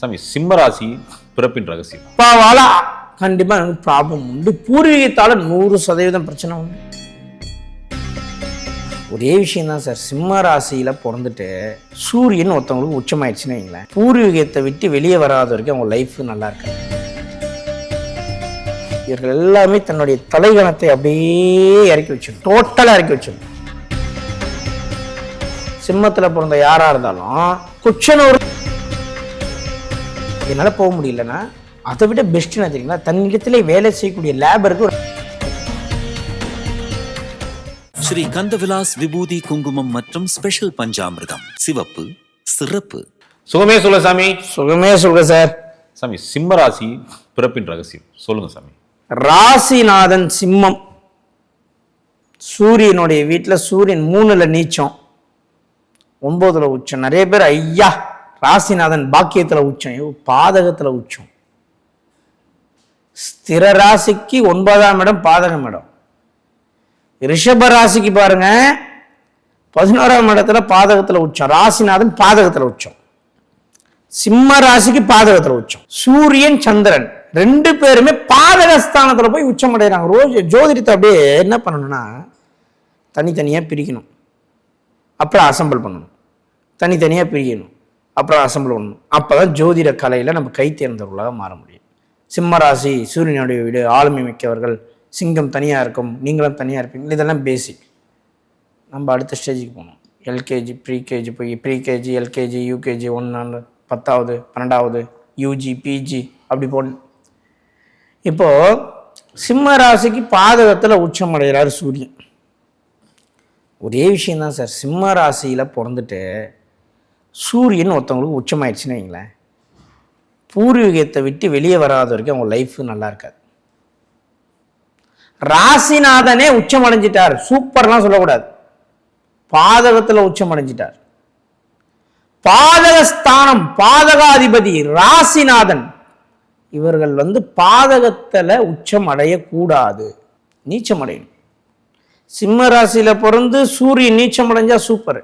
சாமி சிம்மராசி பிறப்பின் ரகசியம். அப்பாவால கண்டிப்பா எனக்கு ப்ராப்ளம் உண்டு. பூர்வீகத்தால நூறு சதவீதம் பிரச்சனை உண்டு. ஒரே விஷயம் தான் சார். சிம்ம ராசியில் பிறந்துட்டு சூரியன் ஒருத்தவங்களுக்கு உச்சமாயிடுச்சுன்னு வைங்களேன். பூர்வீகத்தை விட்டு வெளியே வராத வரைக்கும் அவங்க லைஃப் நல்லா இருக்கு இவர்கள் எல்லாமே தன்னுடைய தலைகணத்தை அப்படியே இறக்கி வச்சிடும் டோட்டலாக இறக்கி வச்சிடும் சிம்மத்தில் பிறந்த யாராக இருந்தாலும் குச்சனூர் என்னால் போக முடியலன்னா அதை விட பெஸ்ட் என்ன தெரியுங்களா? தன்னிடத்திலே வேலை செய்யக்கூடிய லேபருக்கு ஒரு ஸ்ரீ கந்தவிலாஸ் விபூதி குங்குமம் மற்றும் ஸ்பெஷல் பஞ்சாமிர்தம். சிவப்பு சிறப்பு. சுகமே சொல்ல சாமி. சுகமே சொல்க சார். சாமி சிம்மராசி பிறப்பின் ரகசியம். சொல்லுங்க சாமி. ராசிநாதன் சிம்மம். சூரியனுடைய வீட்டில் சூரியன் மூணுல நீச்சம். ஒன்பதுல உச்சம். நிறைய பேர் ஐயா ராசிநாதன் பாக்கியத்தில் உச்சம். பாதகத்தில் உச்சம். ஸ்திர ராசிக்கு ஒன்பதாம் இடம் பாதகம் இடம். ரிஷப ராசிக்கு பாருங்க பதினோராம் இடத்துல பாதகத்தில் உச்சம். ராசிநாதன் பாதகத்தில் உச்சம். சிம்ம ராசிக்கு பாதகத்தில் உச்சம். சூரியன் சந்திரன் ரெண்டு பேருமே பாதகஸ்தானத்தில் போய் உச்சம் அடைகிறாங்க. ரோஜ் ஜோதிடத்தை அப்படியே என்ன பண்ணணும்னா தனித்தனியாக பிரிக்கணும். அப்புறம் அசம்பிள் பண்ணணும். தனித்தனியாக பிரிக்கணும். அப்புறம் அசம்பிள் ஒன்றும் அப்போ தான் ஜோதிட கலையில் நம்ம கை தேர்ந்தவர்களாக மாற முடியும். சிம்ம ராசி சூரியனுடைய வீடு ஆளுமை மிக்கவர்கள் சிங்கம் தனியாக இருக்கும் நீங்களும் தனியாக இருப்பீங்க. இதெல்லாம் பேசிக் நம்ம அடுத்த ஸ்டேஜுக்கு போகணும். எல்கேஜி ப்ரீகேஜி போய் ப்ரீகேஜி எல்கேஜி யூகேஜி ஒன்று பத்தாவது பன்னெண்டாவது யூஜி பிஜி அப்படி போன இப்போது சிம்ம ராசிக்கு பாதகத்தில் உச்சம் அடைகிறார் சூரியன். ஒரே விஷயந்தான் சார். சிம்ம ராசியில் பிறந்துட்டு சூரியன் ஒருத்தவங்களுக்கு உச்சமாயிடுச்சுன்னு வைங்களேன். பூர்வீகத்தை விட்டு வெளியே வராத வரைக்கும் அவங்க லைஃப் நல்லா இருக்காது. ராசிநாதனே உச்சம் அடைஞ்சிட்டார் சூப்பர்லாம் சொல்லக்கூடாது. பாதகத்துல உச்சம் அடைஞ்சிட்டார் பாதகஸ்தானம் பாதகாதிபதி ராசிநாதன். இவர்கள் வந்து பாதகத்துல உச்சம் அடையக்கூடாது நீச்சம் அடையணும் சிம்ம ராசியில் பிறந்து சூரியன் நீச்சம் அடைஞ்சால் சூப்பர்.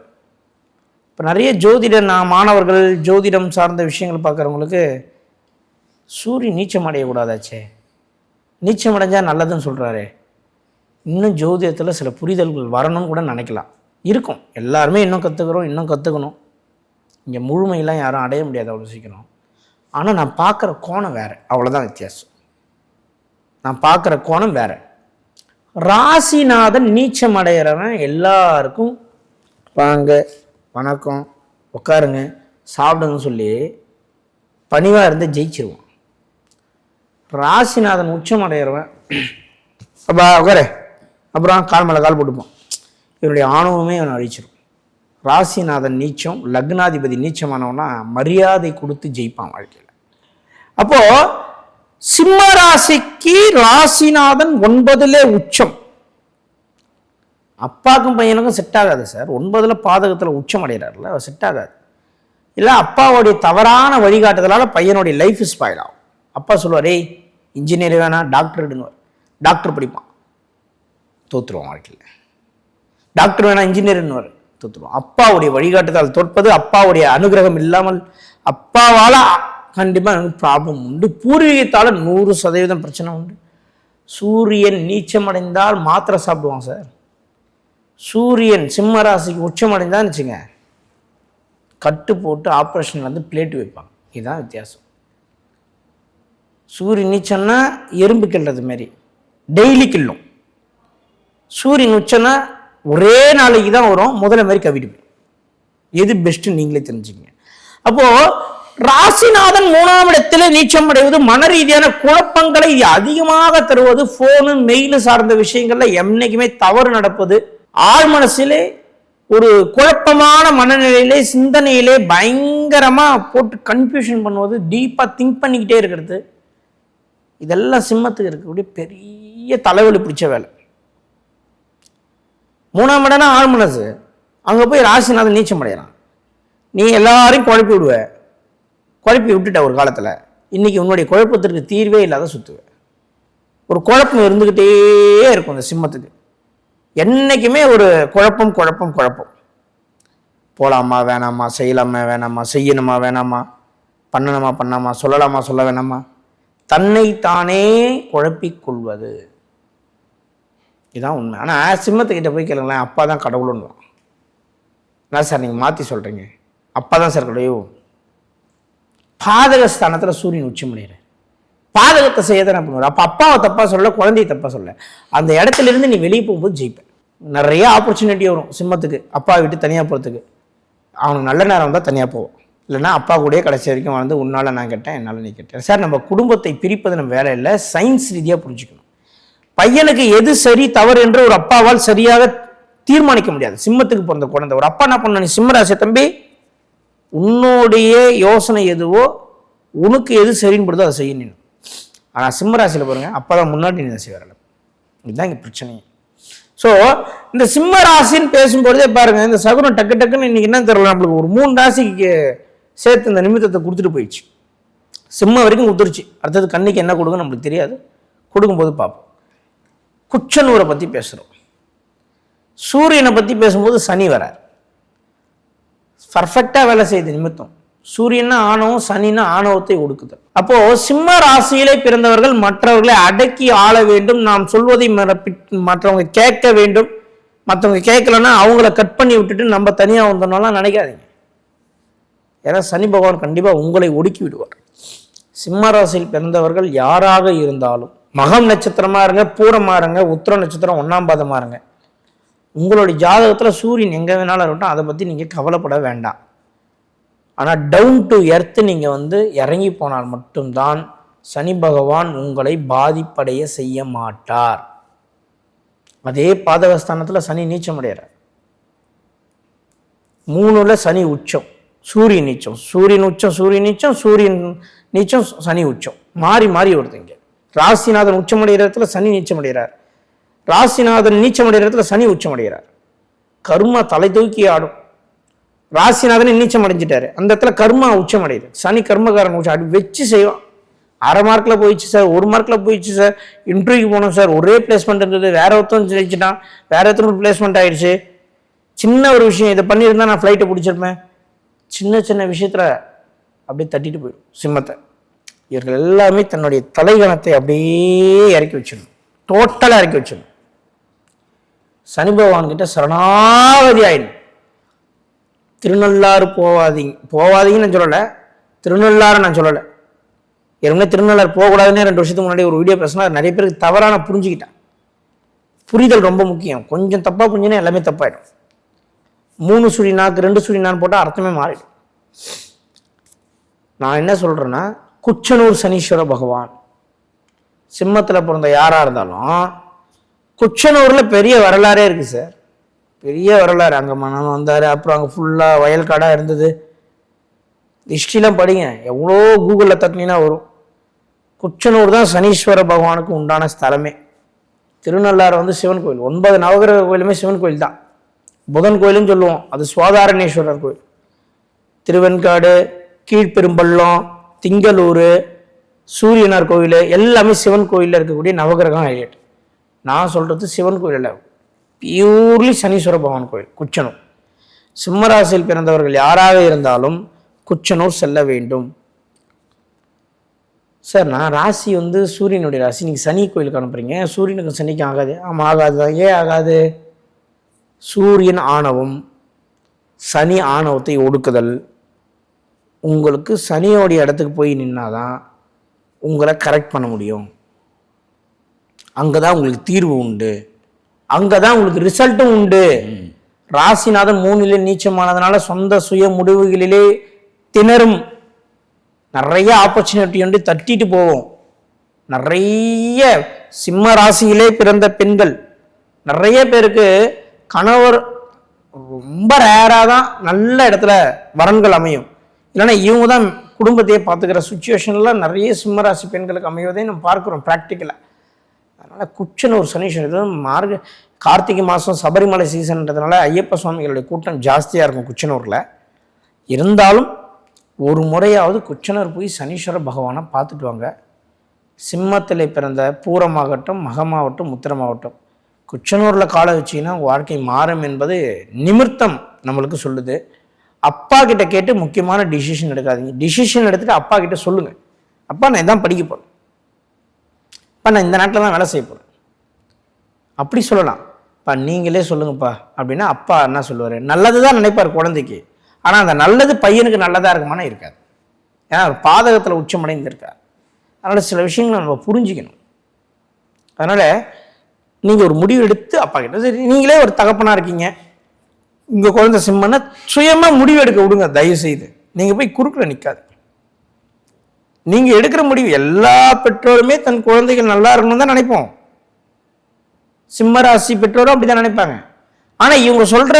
இப்போ நிறைய ஜோதிட நான் மாணவர்கள் ஜோதிடம் சார்ந்த விஷயங்கள் பார்க்குறவங்களுக்கு சூரியன் நீச்சம் அடையக்கூடாதாச்சே நீச்சம் அடைஞ்சால் நல்லதுன்னு சொல்கிறாரே இன்னும் ஜோதிடத்தில் சில புரிதல்கள் வரணும்னு கூட நினைக்கலாம். இருக்கும். எல்லாருமே இன்னும் கற்றுக்குறோம் இன்னும் கற்றுக்கணும் இங்கே முழுமையெல்லாம் யாரும் அடைய முடியாது அவ்வளோ சீக்கிரம். ஆனால் நான் பார்க்குற கோணம் வேறு. அவ்வளோதான் வித்தியாசம். நான் பார்க்குற கோணம் வேறு. ராசிநாதன் நீச்சம் அடைகிறவன் எல்லாருக்கும் வாங்க. வணக்கம். உட்காருங்க. சாப்பிடுங்கன்னு சொல்லி பணிவாக இருந்து ஜெயிச்சிருவான் ராசிநாதன் உச்சம் அடையிறவன். அப்பா உட்காரு. அப்புறம் கால் மேலே கால் போட்டுப்பான் இவருடைய ஆணவமே அவனை அழிச்சிடும் ராசிநாதன் நீச்சம் லக்னாதிபதி நீச்சமானவனா மரியாதை கொடுத்து ஜெயிப்பான் வாழ்க்கையில். அப்போது சிம்ம ராசிக்கு ராசிநாதன் ஒன்பதுல உச்சம். அப்பாவுக்கும் பையனுக்கும் செட் ஆகாது சார் ஒன்பதில் பாதகத்தில் உச்சம் அடைகிறாருல செட் ஆகாது. இல்லை அப்பாவுடைய தவறான வழிகாட்டுதலால் பையனுடைய லைஃப் ஸ்பாயில் ஆகும். அப்பா சொல்லுவார் ஏய் இன்ஜினியர் வேணாம் டாக்டர் டாக்டர் படிப்பான். தோத்துருவான் வாழ்க்கையில். டாக்டர் வேணாம் இன்ஜினியர்னு தோத்துருவான். அப்பாவுடைய வழிகாட்டுதல் தோற்பது அப்பாவுடைய அனுகிரகம் இல்லாமல் அப்பாவால் கண்டிப்பாக எனக்கு ப்ராப்ளம் உண்டு. பூர்வீகத்தால் நூறு சதவீதம் பிரச்சனை உண்டு. சூரியன் நீச்சமடைந்தால் மாத்திரை சாப்பிடுவான் சார் சூரியன் சிம்ம ராசிக்கு உச்சமடைந்தான்னு வச்சுங்க கட்டு போட்டு ஆப்ரேஷன் வந்து பிளேட்டு வைப்பாங்க. இதுதான் வித்தியாசம். சூரியன் நீச்சம்னா எறும்பு கிள்றது மாரி டெய்லி கிள்ளும். சூரியன் உச்சம்னா ஒரே நாளைக்கு தான் வரும் முதல்ல மாதிரி கவிட்டு எது பெஸ்ட்டு நீங்களே தெரிஞ்சுங்க அப்போது ராசிநாதன் மூணாம் இடத்தில் நீச்சம் அடைவது மன ரீதியான குழப்பங்களை அதிகமாக தருவது ஃபோனு மெயில் சார்ந்த விஷயங்கள்ல என்னைக்குமே தவறு நடப்பது ஆழ் மனசிலே ஒரு குழப்பமான மனநிலையிலே சிந்தனையிலே பயங்கரமாக போட்டு கன்ஃபியூஷன் பண்ணுவது டீப்பாக திங்க் பண்ணிக்கிட்டே இருக்கிறது. இதெல்லாம் சிம்மத்துக்கு இருக்கக்கூடிய பெரிய தலைவலி பிடிச்ச வேலை. மூணாம் இடம்னா ஆழ் மனசு. அங்கே போய் ராசிநாதன் நீச்சம் அடையலாம் நீ எல்லாரையும் குழப்பி விடுவ. குழப்பி விட்டுட்ட ஒரு காலத்தில். இன்னைக்கு உன்னுடைய குழப்பத்திற்கு தீர்வே இல்லாத சுற்றுவேன் ஒரு குழப்பம் இருந்துக்கிட்டே இருக்கும் இந்த சிம்மத்துக்கு. என்றைக்குமே ஒரு குழப்பம் குழப்பம் குழப்பம். போகலாமா வேணாமா செய்யலாமா வேணாமா செய்யணுமா வேணாமா பண்ணணுமா பண்ணாமா சொல்லலாமா சொல்ல வேணாமா? தன்னை தானே குழப்பிக்கொள்வது இதுதான் உண்மை. ஆனால் சிம்மத்துக்கிட்ட போய் கேளுங்களேன் அப்பா தான் கடவுளுன்னுவான். என்ன சார் நீங்கள் மாற்றி சொல்கிறீங்க அப்பா தான் சார் கடவுள். பாதக ஸ்தானத்தில் சூரியன் உச்சி முடிகிறார் பாதகத்தை செய்ய தான் பண்ணுவார் அப்போ அப்பாவை தப்பாக சொல்ல குழந்தைய தப்பாக சொல்ல அந்த இடத்துல இருந்து நீ வெளியே போகும்போது ஜெயிப்பேன். நிறைய ஆப்பர்ச்சுனிட்டி வரும் சிம்மத்துக்கு அப்பா விட்டு தனியாக போகிறதுக்கு அவனுக்கு நல்ல நேரம் தான் தனியாக போவோம். இல்லைன்னா அப்பா கூட கடைசி வரைக்கும் வாழ்ந்து உன்னால் நான் கேட்டேன் என்னால் நீ கேட்டேன். சார் நம்ம குடும்பத்தை பிரிப்பது நம்ம வேலை இல்லை சயின்ஸ் ரீதியாக புரிஞ்சுக்கணும். பையனுக்கு எது சரி தவறு என்று ஒரு அப்பாவால் சரியாக தீர்மானிக்க முடியாது. சிம்மத்துக்கு பிறந்த குழந்தை. ஒரு அப்பா என்ன பண்ண நீ சிம்மராசி தம்பி உன்னுடைய யோசனை எதுவோ உனக்கு எது சரின்னு அதை செய்ய ஆனால் ஆனால் சிம்மராசியில் பாருங்கள் அப்போ தான் முன்னாடி ராசி செய்வார்கள் இதுதான் இங்கே பிரச்சனையே ஸோ இந்த சிம்ம ராசின்னு பேசும்பொழுதே பாருங்க இந்த சகுனம் டக்கு டக்குன்னு இன்னைக்கு என்ன தெரியல நம்மளுக்கு ஒரு மூணு ராசிக்கு சேர்த்து இந்த நிமித்தத்தை கொடுத்துட்டு போயிடுச்சு. சிம்ம வரைக்கும் கொடுத்துருச்சு. அடுத்தது கண்ணுக்கு என்ன கொடுக்கும் நம்மளுக்கு தெரியாது. கொடுக்கும்போது பார்ப்போம். குச்சனூரை பற்றி பேசுகிறோம் சூரியனை பற்றி பேசும்போது சனி வரார். பர்ஃபெக்டாக வேலை செய்யுது நிமித்தம். சூரியன்னா ஆணவம் சனின்னா ஆணவத்தை ஒடுக்குது. அப்போ சிம்ம ராசியிலே பிறந்தவர்கள் மற்றவர்களை அடக்கி ஆள வேண்டும். நாம் சொல்வதை மற்றவங்க கேட்க வேண்டும். மற்றவங்க கேட்கலன்னா அவங்கள கட் பண்ணி விட்டுட்டு நம்ம தனியாக வந்தோம்னாலாம் நினைக்காதீங்க. ஏன்னா சனி பகவான் கண்டிப்பாக உங்களை ஒடுக்கி விடுவார். சிம்ம ராசியில் பிறந்தவர்கள் யாராக இருந்தாலும் மகம் நட்சத்திரமா இருங்க பூரமா இருங்க உத்திர நட்சத்திரம் ஒன்றாம் பாதமாக இருங்க. உங்களுடைய ஜாதகத்தில் சூரியன் எங்கே வேணாலும் இருக்கட்டும். அதை பற்றி நீங்கள் கவலைப்பட வேண்டாம். ஆனால் டவுன் டு எர்த்து நீங்கள் வந்து இறங்கி போனால் மட்டும்தான் சனி பகவான் உங்களை பாதிப்படைய செய்ய மாட்டார். அதே பாதகஸ்தானத்தில் சனி நீச்சம் அடைகிறார். மூணுல சனி உச்சம் சூரியன் நீச்சம் சூரியன் உச்சம் சூரியன் நீச்சம் சூரியன் நீச்சம் சனி உச்சம். மாறி மாறி வருதுங்க ராசிநாதன் உச்சம் அடைகிற இடத்துல சனி நீச்சம் அடைகிறார். ராசிநாதன் நீச்சம் அடைகிற இடத்துல சனி உச்சம் அடைகிறார். கர்மா தலை தூக்கி ஆடும். ராசிநாதன் நீச்சம் அடைஞ்சிட்டாரு. அந்த இடத்துல கர்மா உச்சம் அடையுது. சனி கர்மகாரன் உச்சம் அப்படி வச்சு செய்வான். அரை மார்க்கில் போயிடுச்சு சார் ஒரு மார்க்கில் போயிடுச்சு சார் இன்டர்வியூக்கு போனோம் சார் ஒரே பிளேஸ்மெண்ட் இருந்தது. வேற ஒருத்தன் ஜெயிச்சிட்டான். வேற ஒருத்தருக்கு பிளேஸ்மெண்ட் ஆயிடுச்சு. சின்ன ஒரு விஷயம். இதை பண்ணியிருந்தா நான் ஃப்ளைட்டை பிடிச்சிருப்பேன். சின்ன சின்ன விஷயத்துல அப்படியே தட்டிட்டு போயிடும் சிம்மத்தை. இவர்கள் எல்லாமே தன்னுடைய தலைகணத்தை அப்படியே இறக்கி வச்சிடணும். டோட்டலாக இறக்கி வச்சிடணும். சனி பகவான்கிட்ட சரணாகதி ஆயிடும் திருநள்ளாறு போவாதீங்க. போவாதீங்கன்னு நான் சொல்லலை. திருநள்ளாறு நான் சொல்லலை. ஏற்கனவே திருநள்ளாறு போகக்கூடாதுன்னு ரெண்டு வருஷத்துக்கு முன்னாடி ஒரு வீடியோ பேசினா நிறைய பேருக்கு தவறான புரிஞ்சுக்கிட்டேன். புரிதல் ரொம்ப முக்கியம். கொஞ்சம் தப்பாக புரிஞ்சுன்னா எல்லாமே தப்பாயிடும். மூணு சுழி நாக்கு ரெண்டு சுழி நான் போட்டால் அர்த்தமே மாறிடும். நான் என்ன சொல்கிறேன்னா குச்சனூர் சனீஸ்வர பகவான். சிம்மத்தில் பிறந்த யாராக இருந்தாலும் குச்சனூரில் பெரிய வரலாறே இருக்குது சார். பெரிய வரலாறு. அங்கே மன்னன் வந்தார் அப்புறம் அங்கே ஃபுல்லாக வயல்காடாக இருந்தது. ஹிஸ்ட்ரிலாம் படிங்க. எவ்வளோ கூகுளில் தட்டினீங்கன்னா வரும். குச்சனூர் தான் சனீஸ்வர பகவானுக்கு உண்டான ஸ்தலமே. திருநள்ளாறு வந்து சிவன் கோயில். ஒன்பது நவகிரக கோயிலுமே சிவன் கோயில் தான். புதன் கோயிலுன்னு சொல்லுவோம். அது சுவாதாரணேஸ்வரர் கோயில். திருவெண்காடு கீழ்பெரும்பள்ளம் திங்களூர் சூரியனார் கோயில் எல்லாமே சிவன் கோயிலில் இருக்கக்கூடிய நவகிரகம் ஹைலைட். நான் சொல்கிறது சிவன் கோயில் இல்லை பியூர்லி சனீஸ்வர பகவான் கோயில் குச்சனூர். சிம்மராசியில் பிறந்தவர்கள் யாராக இருந்தாலும் குச்சனூர் செல்ல வேண்டும். சார் நான் ராசி வந்து சூரியனுடைய ராசி. நீங்கள் சனி கோயிலுக்கு அனுப்புறீங்க. சூரியனுக்கு சனிக்கு ஆகாது. ஆமாம் ஆகாது தான். ஏன் ஆகாது? சூரியன் ஆணவம் சனி ஆணவத்தை ஒடுக்குதல். உங்களுக்கு சனியோடைய இடத்துக்கு போய் நின்னாதான் உங்களை கரெக்ட் பண்ண முடியும். அங்கே தான் உங்களுக்கு தீர்வு உண்டு. அங்கே தான் உங்களுக்கு ரிசல்ட்டும் உண்டு. ராசிநாதன் மூணிலே நீச்சமானதுனால சொந்த சுய முடிவுகளிலே திணறும். நிறைய ஆப்பர்ச்சுனிட்டி வந்து தட்டிட்டு போவோம். நிறைய சிம்ம ராசியிலே பிறந்த பெண்கள். நிறைய பேருக்கு கணவர் ரொம்ப ரேராக தான் நல்ல இடத்துல வரன்கள் அமையும். இல்லைன்னா இவங்க தான் குடும்பத்தையே பார்த்துக்கிற சுச்சுவேஷனில் நிறைய சிம்ம ராசி பெண்களுக்கு அமைவதை நம்ம பார்க்குறோம் ப்ராக்டிக்கலாக அதனால் குச்சனூர் சனீஸ்வரர் இது மார்க கார்த்திகை மாதம் சபரிமலை சீசன்றதுனால ஐயப்ப சுவாமிகளுடைய கூட்டம் ஜாஸ்தியாக இருக்கும் குச்சனூரில். இருந்தாலும் ஒரு முறையாவது குச்சனூர் போய் சனீஸ்வர பகவானை பார்த்துட்டு வாங்க. சிம்மத்தில் பிறந்த பூரமாகட்டும் மகமாகட்டும் முத்திரமாகட்டும். குச்சனூரில் காலை வச்சிங்கன்னா வாழ்க்கை மாறும் என்பது நிமித்தம் நம்மளுக்கு சொல்லுது. அப்பா கிட்ட கேட்டு முக்கியமான டிசிஷன் எடுக்காதீங்க. டிசிஷன் எடுத்துட்டு அப்பா கிட்ட சொல்லுங்கள் அப்பா நான் இதான் படிக்க போகிறேன் அப்பா நான் இந்த நாட்டில் தான் வேலை செய்ய போகிறேன் அப்படி சொல்லலாம். இப்போ நீங்களே சொல்லுங்கப்பா. அப்படின்னா அப்பா என்ன சொல்லுவார்? நல்லது தான் நினைப்பார் குழந்தைக்கு. ஆனால் அந்த நல்லது பையனுக்கு நல்லதாக இருக்குமானா இருக்காது. ஏன்னா அவர் பாதகத்தில் உச்சமடைந்திருக்கார். அதனால் சில விஷயங்களை நம்ம புரிஞ்சிக்கணும். அதனால் நீங்கள் ஒரு முடிவு எடுத்து அப்பா கிட்ட சரி நீங்களே ஒரு தகப்பனாக இருக்கீங்க. உங்கள் குழந்தை சிம்மன்னா சுயமாக முடிவு எடுக்க விடுங்க. தயவு செய்து நீங்கள் போய் குறுக்கில் நிற்காது நீங்கள் எடுக்கிற முடிவு எல்லா பெற்றோருமே தன் குழந்தைகள் நல்லா இருக்கணும்னு தான் நினைப்போம். சிம்மராசி பெற்றோரும் அப்படிதான் நினைப்பாங்க. ஆனா இவங்க சொல்ற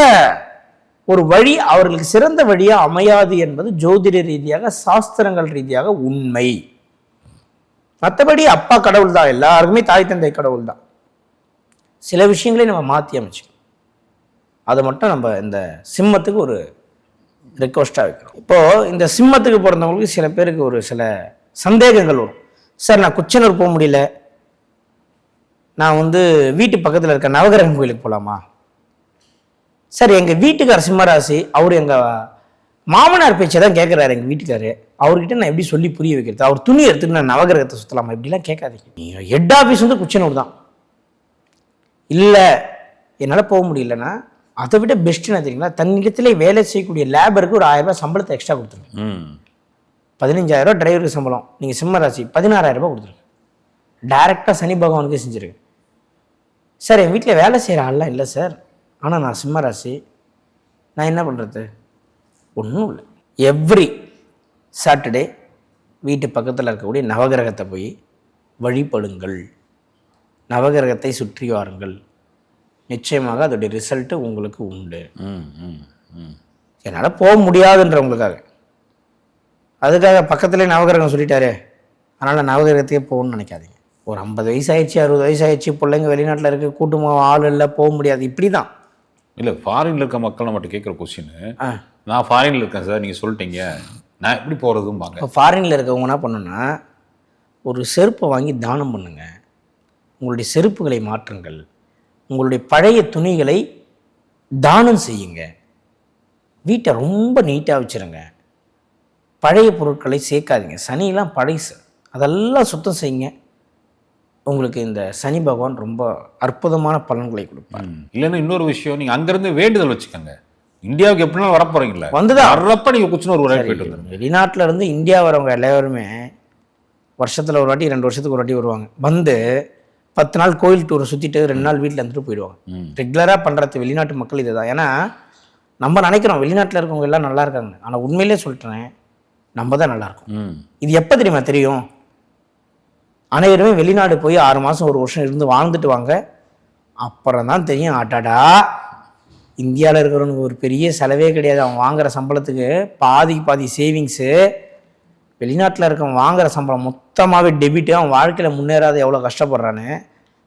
ஒரு வழி அவர்களுக்கு சிறந்த வழியா அமையாது என்பது ஜோதிட ரீதியாக சாஸ்திரங்கள் ரீதியாக உண்மை. மற்றபடி அப்பா கடவுள் தான். எல்லாருக்குமே தாய் தந்தை கடவுள் தான். சில விஷயங்களை நம்ம மாற்றி அமைச்சிக்கணும். அதை மட்டும் நம்ம இந்த சிம்மத்துக்கு ஒரு ரிக்வஸ்ட்டாக வைக்கிறோம். இப்போது இந்த சிம்மத்துக்கு பிறந்தவங்களுக்கு சில பேருக்கு ஒரு சில சந்தேகங்கள் வரும். சார் நான் குச்சனூர் போக முடியல. நான் வந்து வீட்டு பக்கத்தில் இருக்க நவகிரகம் கோயிலுக்கு போகலாமா சார் எங்கள் வீட்டுக்கார் சிம்மராசி அவர் எங்கள் மாமனார் பேச்சை தான் கேட்குறாரு எங்கள் வீட்டுக்காரு. அவர்கிட்ட நான் எப்படி சொல்லி புரிய வைக்கிறது? அவர் துணி எடுத்துட்டு நான் நவகிரகத்தை சுற்றலாமா இப்படிலாம் கேட்காதீங்க. நீங்கள் ஹெட் ஆஃபீஸ் வந்து குச்சனூர் தான். இல்லை என்னால் போக முடியலன்னா அதை விட பெஸ்ட் என்ன தெரியுங்களா? தன்னிடத்திலே வேலை செய்யக்கூடிய லேபருக்கு ஒரு ஆயிரம் ரூபாய் சம்பளத்தை எக்ஸ்ட்ரா கொடுத்துருங்க. பதினஞ்சாயிரம் ரூபாய் டிரைவருக்கு சம்பளம். நீங்கள் சிம்ம ராசி பதினாறாயிரம் ரூபாய் கொடுத்துருங்க. டைரெக்டாக சனி பகவானுக்கு செஞ்சுருங்க. சார் என் வீட்டில் வேலை செய்கிற ஆள்லாம் இல்லை சார். ஆனால் நான் சிம்ம ராசி. நான் என்ன பண்ணுறது ஒன்றும் இல்லை. எவ்ரி சாட்டர்டே வீட்டு பக்கத்தில் இருக்கக்கூடிய நவகிரகத்தை போய் வழிபடுங்கள். நவகிரகத்தை சுற்றி வாருங்கள். நிச்சயமாக அதோடைய ரிசல்ட்டு உங்களுக்கு உண்டு. ம் ம் ம். என்னால் போக முடியாதுன்றவங்களுக்காக. அதுக்காக பக்கத்துலேயே நவகிரகம் சொல்லிட்டாரே. அதனால் நவகிரகத்தையே போகணும்னு நினைக்காதீங்க. ஒரு ஐம்பது வயசு ஆயிடுச்சு அறுபது வயசு ஆயிடுச்சு பிள்ளைங்க வெளிநாட்டில் இருக்கு கூட்டமாக ஆள் இல்லை போக முடியாது. இப்படி தான் இல்லை ஃபாரின்ல இருக்க மக்கள் நம்மகிட்ட கேட்குற கொஸ்டின் ஆ. நான் ஃபாரின்ல இருக்கேன் சார் நீங்கள் சொல்லிட்டீங்க. நான் எப்படி போகிறதும்பாங்க இப்போ ஃபாரினில் இருக்கவங்க என்ன பண்ணுன்னா ஒரு செருப்பை வாங்கி தானம் பண்ணுங்க. உங்களுடைய செருப்புகளை மாற்றுங்கள். உங்களுடைய பழைய துணிகளை தானம் செய்யுங்க. வீட்டை ரொம்ப நீட்டாக வச்சுருங்க. பழைய பொருட்களை சேர்க்காதீங்க. சனியெல்லாம் பழைசு. அதெல்லாம் சுத்தம் செய்யுங்க. உங்களுக்கு இந்த சனி பகவான் ரொம்ப அற்புதமான பலன்களை கொடுப்பார். இல்லைன்னா இன்னொரு விஷயம் நீங்கள் அங்கேருந்து வேண்டுதல் வச்சுக்கோங்க. இந்தியாவுக்கு எப்படினாலும் வர போகிறீங்களா வந்துதான். வர்றப்ப நீங்கள் குச்சினூர் ஒரு போயிட்டு வந்துருங்க. வெளிநாட்டுல இருந்து இந்தியா வரவங்க எல்லாருமே வருஷத்தில் ஒரு வாட்டி ரெண்டு வருஷத்துக்கு ஒரு வாட்டி வருவாங்க. வந்து பத்து நாள் கோயில் டூரை சுற்றிட்டு ரெண்டு நாள் வீட்டில் இருந்துட்டு போயிடுவாங்க. ரெகுலராக பண்ணுறது வெளிநாட்டு மக்கள் இதுதான். ஏன்னா நம்ம நினைக்கிறோம் வெளிநாட்டில் இருக்கவங்க எல்லாம் நல்லா இருக்காங்க ஆனால் உண்மையிலே சொல்லிட்டேன் நம்ம தான் நல்லா இருக்கோம் ம். இது எப்போ தெரியுமா தெரியும்? அனைவருமே வெளிநாடு போய் ஆறு மாதம் ஒரு வருஷம் இருந்து வாழ்ந்துட்டு வாங்க. அப்புறம் தான் தெரியும் ஆட்டாடா இந்தியாவில் இருக்கிறவனுக்கு ஒரு பெரிய செலவே கிடையாது. அவன் வாங்குற சம்பளத்துக்கு பாதிக்கு பாதி சேவிங்ஸு வெளிநாட்டில் இருக்கவன் வாங்குற சம்பளம் மொத்தமாகவே டெபிட்டு அவன் வாழ்க்கையில் முன்னேறாத எவ்வளோ கஷ்டப்படுறான்னு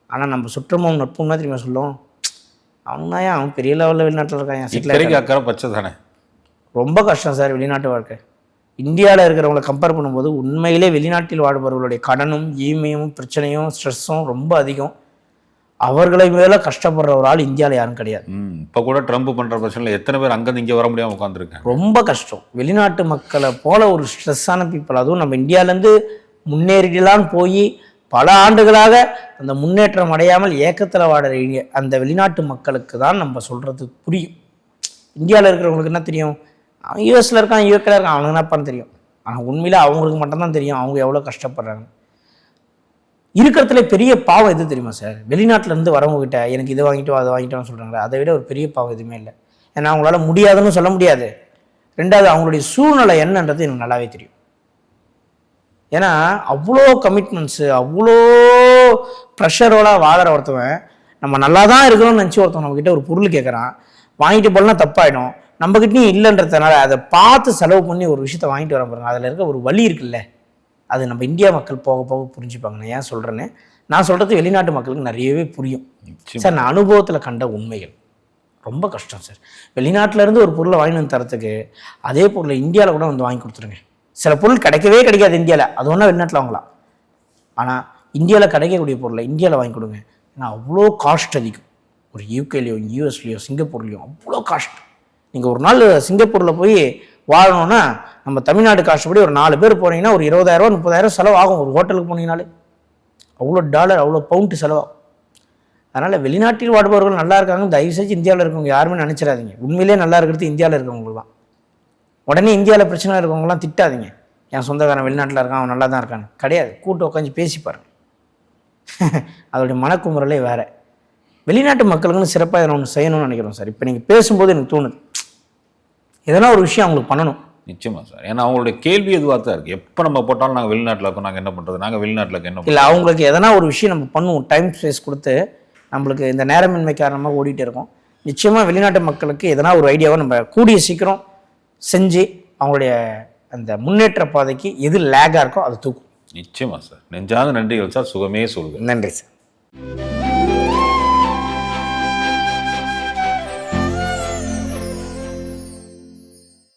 ஆனால் நம்ம சுற்றமும் தான் தெரியுமா சொல்லும்? அவன் அவன் பெரிய லெவலில் வெளிநாட்டில் இருக்கான் செட்டில் அக்கறை பச்சை தானே? ரொம்ப கஷ்டம் சார் வெளிநாட்டு வாழ்க்கை. இந்தியாவில் இருக்கிறவங்களை கம்பேர் பண்ணும்போது உண்மையிலே வெளிநாட்டில் வாழ்பவர்களுடைய கடனும் ஈமையும் பிரச்சனையும் ஸ்ட்ரெஸ்ஸும் ரொம்ப அதிகம். அவர்களை மேலே கஷ்டப்படுற ஒரு ஆள் இந்தியாவில் யாரும் கிடையாது. இப்போ கூட ட்ரம்ப் பண்ணுற பிரச்சனையில் எத்தனை பேர் அங்கேருந்து இங்கே வர முடியாமல் உட்காந்துருக்கேன் ரொம்ப கஷ்டம். வெளிநாட்டு மக்களை போல ஒரு ஸ்ட்ரெஸ்ஸான பீப்புள் அதுவும் நம்ம இந்தியாவிலேருந்து முன்னேறிடலான்னு போய் பல ஆண்டுகளாக அந்த முன்னேற்றம் அடையாமல் ஏக்கத்தில் வாடுற அந்த வெளிநாட்டு மக்களுக்கு தான் நம்ம சொல்கிறது புரியும். இந்தியாவில் இருக்கிறவங்களுக்கு என்ன தெரியும்? அவன் யூஎஸில் இருக்கான் யூஎக்கில் இருக்கான் அவனுக்கு என்னப்பான்னு தெரியும்? ஆனால் உண்மையில் அவங்களுக்கு மட்டும்தான் தெரியும் அவங்க எவ்வளோ கஷ்டப்படுறாங்க இருக்கிறதுல பெரிய பாவம் எது தெரியுமா சார்? வெளிநாட்டிலேருந்து வரவங்க எனக்கு இதை வாங்கிட்டோம் அதை வாங்கிட்டோம்னு சொல்கிறாங்க அதை விட ஒரு பெரிய பாவம் எதுவுமே இல்லை. ஏன்னா அவங்களால முடியாதுன்னு சொல்ல முடியாது. ரெண்டாவது அவங்களுடைய சூழ்நிலை என்னன்றது எனக்கு நல்லாவே தெரியும். ஏன்னா அவ்வளோ கமிட்மெண்ட்ஸு அவ்வளோ ப்ரெஷரோட வாழற ஒருத்தவன் நம்ம நல்லா தான் இருக்கிறோம்னு நினச்சி ஒருத்தவன் நம்மக்கிட்ட ஒரு பொருள் கேட்குறான் வாங்கிட்டு போலனா தப்பாயிடும். நம்மக்கிட்டையும் இல்லைன்றதுனால அதை பார்த்து செலவு பண்ணி ஒரு விஷயத்த வாங்கிட்டு வர பாருங்க. அதில் இருக்க ஒரு வழி இருக்குல்ல? அது நம்ம இந்தியா மக்கள் போக போக புரிஞ்சுப்பாங்க. நான் ஏன் சொல்கிறேன்னு நான் சொல்கிறது வெளிநாட்டு மக்களுக்கு நிறையவே புரியும். சார் நான் அனுபவத்தில் கண்ட உண்மைகள். ரொம்ப கஷ்டம் சார். வெளிநாட்டுல இருந்து ஒரு பொருளை வாங்கி வந்து தரத்துக்கு அதே பொருளை இந்தியாவில் கூட வந்து வாங்கி கொடுத்துருங்க. சில பொருள் கிடைக்கவே கிடைக்காது இந்தியாவில் அது ஒன்றா வெளிநாட்டில் வாங்கலாம். ஆனால் இந்தியாவில் கிடைக்கக்கூடிய பொருளை இந்தியாவில் வாங்கி கொடுங்க. ஏன்னா அவ்வளோ காஸ்ட் அதிகம். ஒரு யூகேலையோ யூஎஸ்லேயோ சிங்கப்பூர்லேயோ அவ்வளோ காஸ்ட் நீங்கள் ஒரு நாள் சிங்கப்பூரில் போய் வாழணும்னா நம்ம தமிழ்நாடு காசுபடி ஒரு நாலு பேர் போனீங்கன்னா ஒரு இருபதாயிரரூவா முப்பதாயிரம் செலவு ஆகும் ஒரு ஹோட்டலுக்கு போனீங்கனாலே. அவ்வளோ டாலர் அவ்வளோ பவுண்ட் செலவாகும். அதனால் வெளிநாட்டில் வாடுபவர்கள் நல்லா இருக்காங்க. தயவு செஞ்சு இந்தியாவில் இருக்கவங்க யாருமே நினச்சிடாதீங்க. உண்மையிலே நல்லா இருக்கிறது இந்தியாவில் இருக்கவங்களுக்கு தான். உடனே இந்தியாவில் பிரச்சனை இருக்கவங்கலாம் திட்டாதீங்க. என் சொந்தக்காரன் வெளிநாட்டில் இருக்கான் அவன் நல்லா தான் இருக்கான்னு கிடையாது. கூட்டு உட்காந்து பேசி பாருங்க. அதோடைய மனக்குமுறலே வேறு. வெளிநாட்டு மக்களுக்குன்னு சிறப்பாக இதை ஒன்று செய்யணும்னு நினைக்கிறோம் சார். இப்போ நீங்கள் பேசும்போது எனக்கு தோணுது. இதெல்லாம் ஒரு விஷயம் அவங்களுக்கு பண்ணணும். நிச்சயமா சார். ஏன்னா அவங்களுடைய கேள்வி எதுவாக தான் இருக்கு. எப்போ நம்ம போட்டாலும் நாங்கள் வெளிநாட்டில் இருக்கோம் நாங்கள் என்ன பண்ணுறது நாங்கள் வெளிநாட்டில் என்ன இல்லை அவங்களுக்கு எதனா ஒரு விஷயம் நம்ம பண்ணுவோம். டைம் ஸ்பேஸ் கொடுத்து நம்மளுக்கு இந்த நேரமின்மை காரணமாக ஓடிட்டு இருக்கோம். நிச்சயமாக வெளிநாட்டு மக்களுக்கு எதனா ஒரு ஐடியாவை நம்ம கூடிய சீக்கிரம் செஞ்சு அவங்களுடைய அந்த முன்னேற்ற பாதைக்கு எது லேகாக இருக்கோ அதை தூக்கும். நிச்சயமா சார். நெஞ்சாத நன்றிகள் சார். சுகமே சொல்லுங்கள் நன்றி சார்.